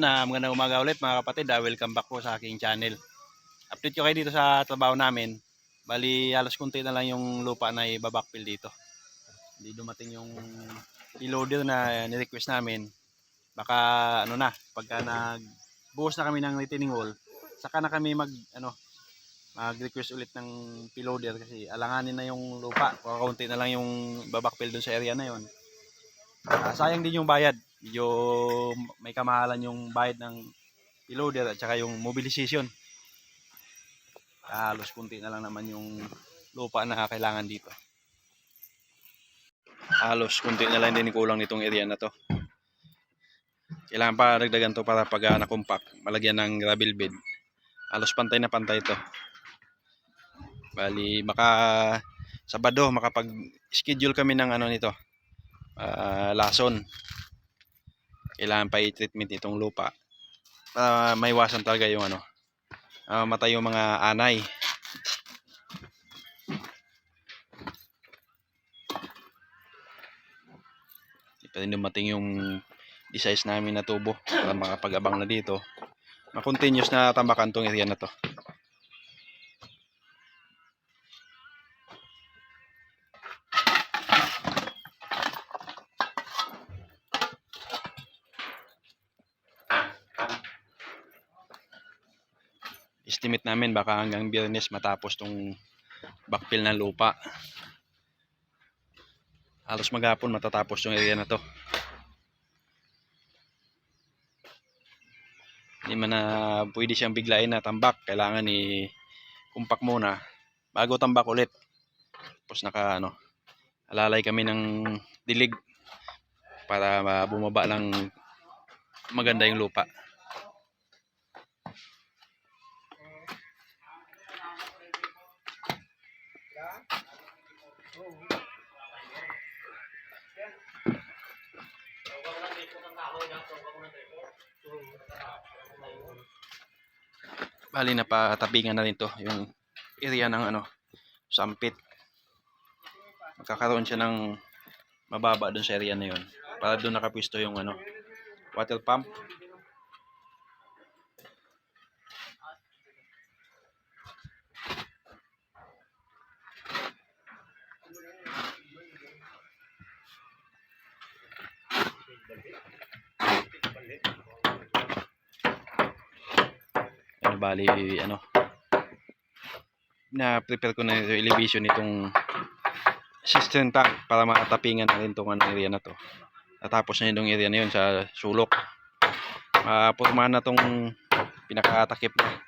Ayan na, magandang umaga ulit mga kapatid. Ah, welcome back po sa aking channel. Update ko kayo dito sa trabaho namin. Bali, halos kunti na lang yung lupa na ibabakpil dito. Hindi dumating yung loader na ni-request namin. Baka ano na, pagka nag buhos na kami ng retaining wall, saka na kami mag ano mag-request ulit ng piloader kasi alanganin na yung lupa. Kakaunti na lang yung babakpil dun sa area na yon. Ah, sayang din yung bayad. Medyo may kamahalan yung bayad ng piloader at saka yung mobilization. Halos kunti na lang naman yung lupa na kailangan dito. Halos kunti na lang din kulang nitong area na to. Kailangan pa dagdagan to para pag uh, nakumpak, malagyan ng gravel bed. Halos pantay na pantay to. Bali, maka Sabado makapag-schedule kami ng ano nito. Ah, lason. Kailangan pa i-treatment itong lupa. Para maiwasan talaga yung ano, ah, matay yung mga anay. Hindi pa dumating yung size namin na tubo para makapag-abang na dito. Ma-continuous na tambakan tong area na to. Estimate namin baka hanggang biyernes matapos tong backfill ng lupa. Halos maghapon matatapos yung area na to. Hindi man na pwede siyang biglain na tambak. Kailangan i kumpak muna bago tambak ulit. Tapos naka ano, alalay kami ng dilig para ah, bumaba lang maganda yung lupa. Bali na patabingan na rin to yung area ng ano, sampit. Magkakaroon siya ng mababa doon sa area na yun. Para doon nakapwisto yung ano, water pump. Yan, bali, ano, na-prepare ko na yung elevation nitong system tank para makatapingan na rin itong ano, area na to. Natapos na yung area na yun sa sulok. Mapurmahan na itong pinakatakip na.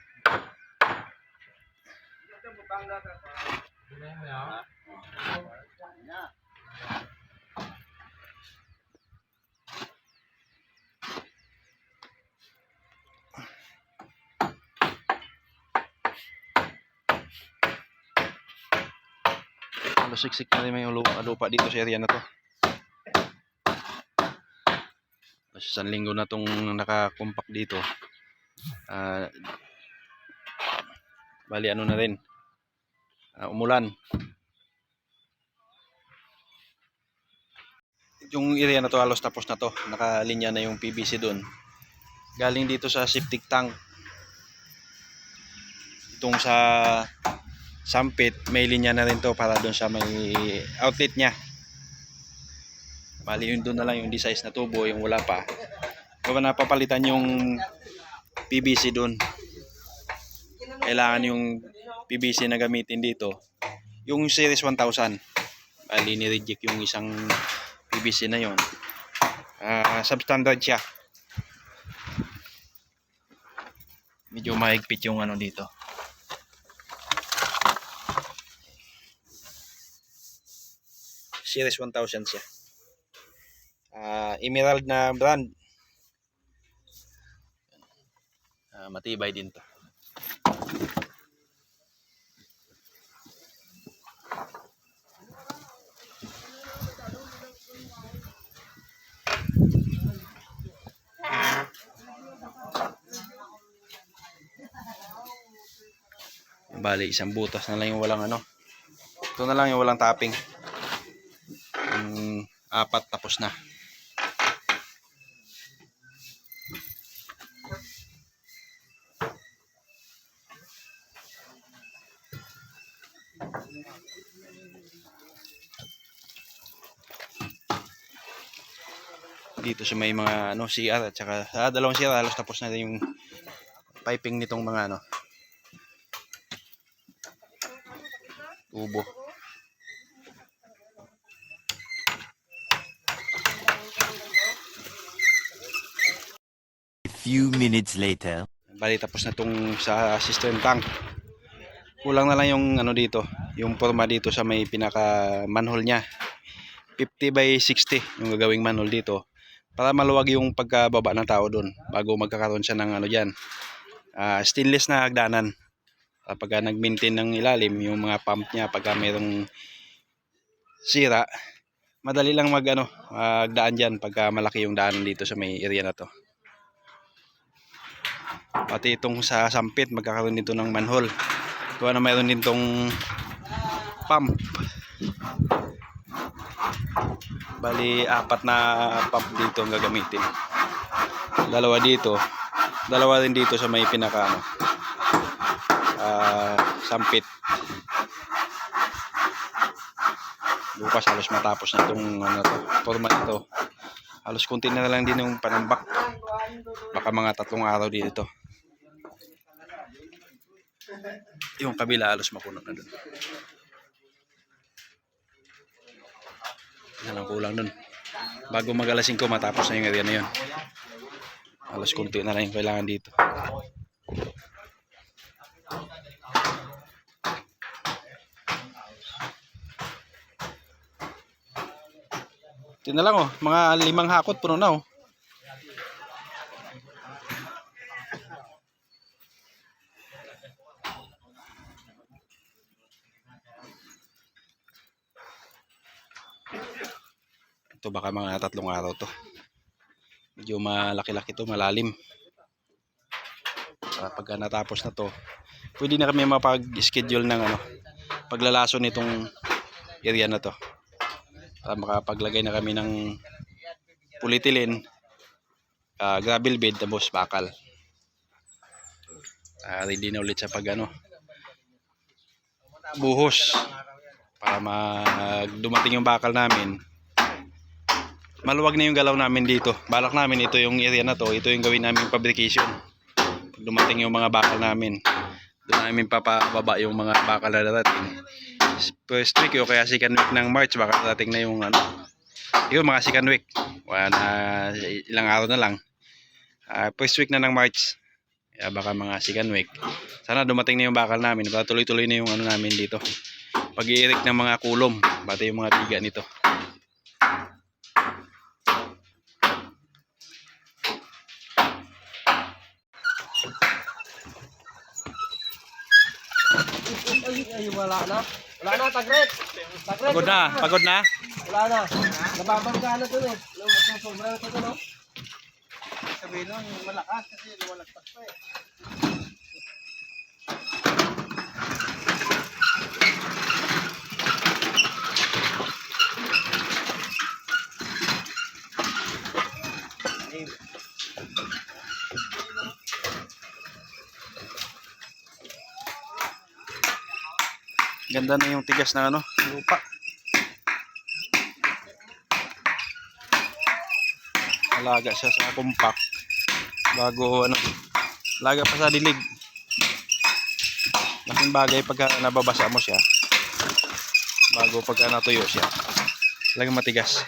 Halos siksik na rin yung lupa, lupa dito sa area na to. Isang linggo na tong nakakumpak dito. Ah, bali ano na rin. Ah, umulan. Yung area na to halos tapos na to. Nakalinya na yung PVC doon. Galing dito sa septic tank. Itong sa sampit, may linya na rin to para doon sa may outlet niya. Bali yun doon na lang yung size na tubo, yung wala pa. Kaya napapalitan yung PVC doon. Kailangan yung PVC na gamitin dito. Yung series 1000. Bali ni-reject yung isang PVC na yon. Ah, substandard siya. Medyo mahigpit yung ano dito. Series 1000 siya. Ah, emerald na brand. Ah, matibay din to. Bali, isang butas na lang yung walang ano. Ito na lang yung walang topping apat tapos na. Dito sa may mga ano CR at saka ah, dalawang CR halos tapos na yung piping nitong mga ano tubo. Few minutes later. Bali tapos na tong sa cistern tank. Kulang na lang yung ano dito, yung forma dito sa may pinaka manhole niya. 50 by 60 yung gagawing manhole dito para maluwag yung pagkababa ng tao doon bago magkakaroon siya ng ano diyan. Ah, stainless na hagdanan. Kapag nag-maintain ng ilalim yung mga pump niya pagka mayroong sira, madali lang mag ano, magdaan diyan pagka malaki yung daanan dito sa may area na to. Pati itong sa sampit, magkakaroon dito ng manhole. Kuha na mayroon din tong pump. Bali, apat na pump dito ang gagamitin. Dalawa dito. Dalawa rin dito sa may pinaka ano, ah, sampit. Bukas halos matapos na itong ano to, forma ito. Halos kunti na lang din yung panambak. Baka mga tatlong araw dito. Yung kabila halos mapuno na dun. Yan ang kulang dun. Bago magalasing ko matapos na yung area na yun. Halos kunti na lang yung kailangan dito. Ito oh, mga limang hakot puno na oh. Baka mga tatlong araw to. Medyo malaki-laki to, malalim. Para pagka natapos na to, pwede na kami mapag-schedule ng ano, paglalaso nitong area na to. Para makapaglagay na kami ng polyethylene, ah, gravel bed, tapos bakal. Ah, ready na ulit sa pag ano, buhos para mag dumating yung bakal namin maluwag na yung galaw namin dito. Balak namin ito yung area na to. Ito yung gawin namin fabrication. Pag dumating yung mga bakal namin doon namin papababa yung mga bakal na darating. First week o kaya second week ng March baka darating na yung ano. Yun mga second week. Wala na ilang araw na lang. Ah, first week na ng March. Kaya baka mga second week. Sana dumating na yung bakal namin. Para tuloy-tuloy na yung ano namin dito. Pag-iirik ng mga kulom pati yung mga tiga nito Ay, wala na. Wala na, tagret. Tagret. pagod na pagod na Wala na. Nababangga na to eh. Yung sobra na to no? Sabihin nun, malakas kasi lumalagpas pa eh. Ganda na yung tigas ng ano, lupa. Alaga siya sa compact. Bago ano, alaga pa sa dilig. Laking bagay pagka nababasa mo siya. Bago pagka natuyo siya. Talagang matigas.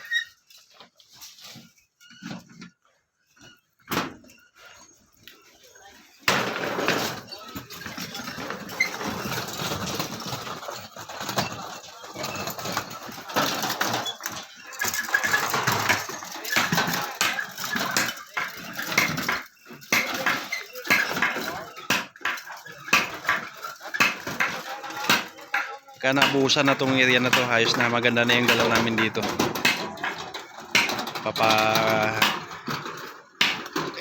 Kaya nabuhusan na tong area na to, ayos na maganda na yung galaw namin dito. Papa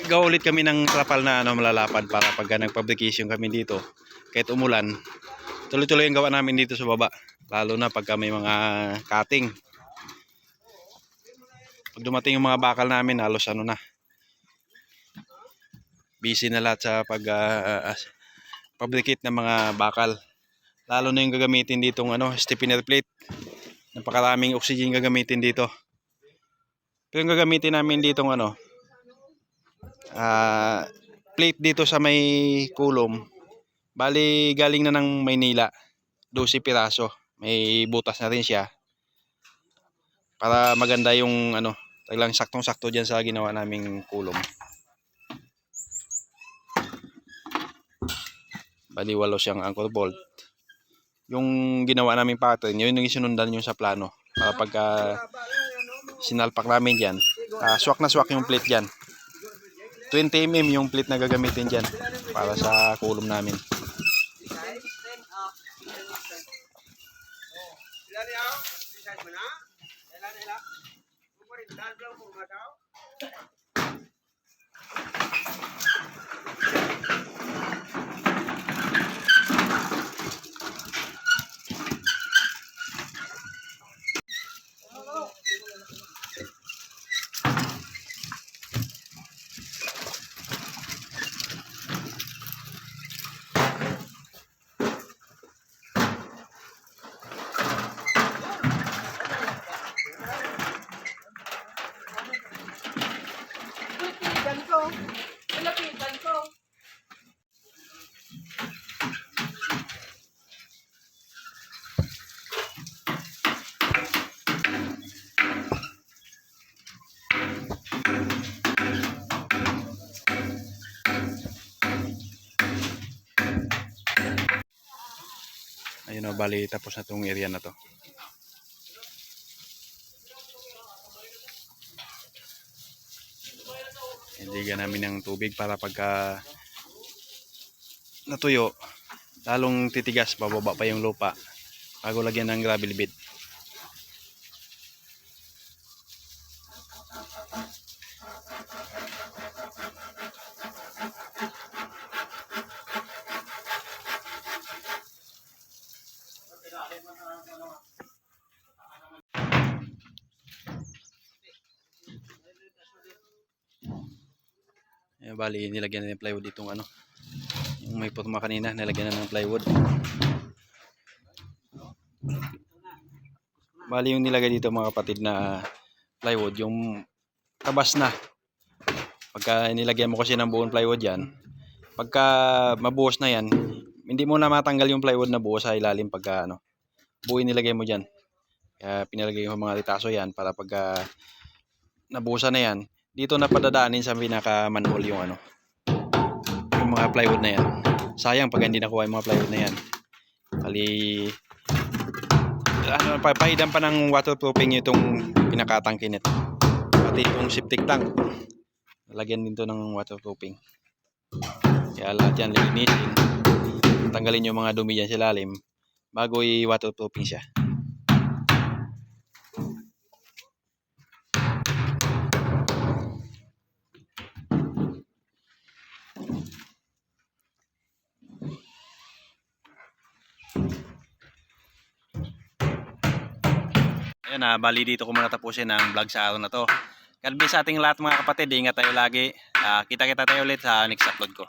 gawa ulit kami ng trapal na ano malalapad para pagka nagpublication kami dito kahit umulan tuloy-tuloy ang gawa namin dito sa baba. Lalo na pagka may mga cutting. Pag dumating yung mga bakal namin halos ano na. Busy na lahat sa pag uh, fabricate ng mga bakal Lalo na yung gagamitin ditong ano, stiffener plate. Napakaraming oxygen gagamitin dito. Pero yung gagamitin namin ditong ano, ah, plate dito sa may kulom. Bali, galing na ng Maynila. 12 piraso. May butas na rin siya. Para maganda yung ano, talagang saktong-sakto dyan sa ginawa naming kulom. Bali, walo siyang anchor bolt. Yung ginawa naming pattern, yun yung isinundan yung sa plano. Para pagka sinalpak namin dyan, ah, swak na swak yung plate dyan. 20 mm yung plate na gagamitin dyan para sa kulom namin. Lapitan ko. Lapitan ko. Ayun o, bali tapos na tong area na to. Indigan namin ng tubig para pagka natuyo, lalong titigas, bababa pa yung lupa bago lagyan ng gravel bed. Bali, nilagyan na ng plywood itong ano. Yung may putma kanina, nilagyan na ng plywood. Bali, yung nilagay dito mga kapatid na plywood, yung tabas na. Pagka nilagyan mo kasi ng buong plywood yan, pagka mabuhos na yan, hindi mo na matanggal yung plywood na buo sa ilalim pagka ano, buo nilagay mo dyan. Kaya pinalagay yung mga ritaso yan para pagka nabuhusan na yan, dito na padadaanin sa pinaka manhole yung ano yung mga plywood na yan. Sayang pag hindi nakuha yung mga plywood na yan. Kali ano pa pahidan pa ng waterproofing itong pinakatangke nito. Pati itong septic tank. Lagyan din to ng waterproofing. Kaya lahat yan lilinisin. Tanggalin yung mga dumi dyan sa lalim bago i-waterproofing siya Ayun na, bali dito ko muna tapusin ang vlog sa araw na to. God bless sa ating lahat mga kapatid. Ingat tayo lagi. Ah, kita-kita tayo ulit sa next upload ko.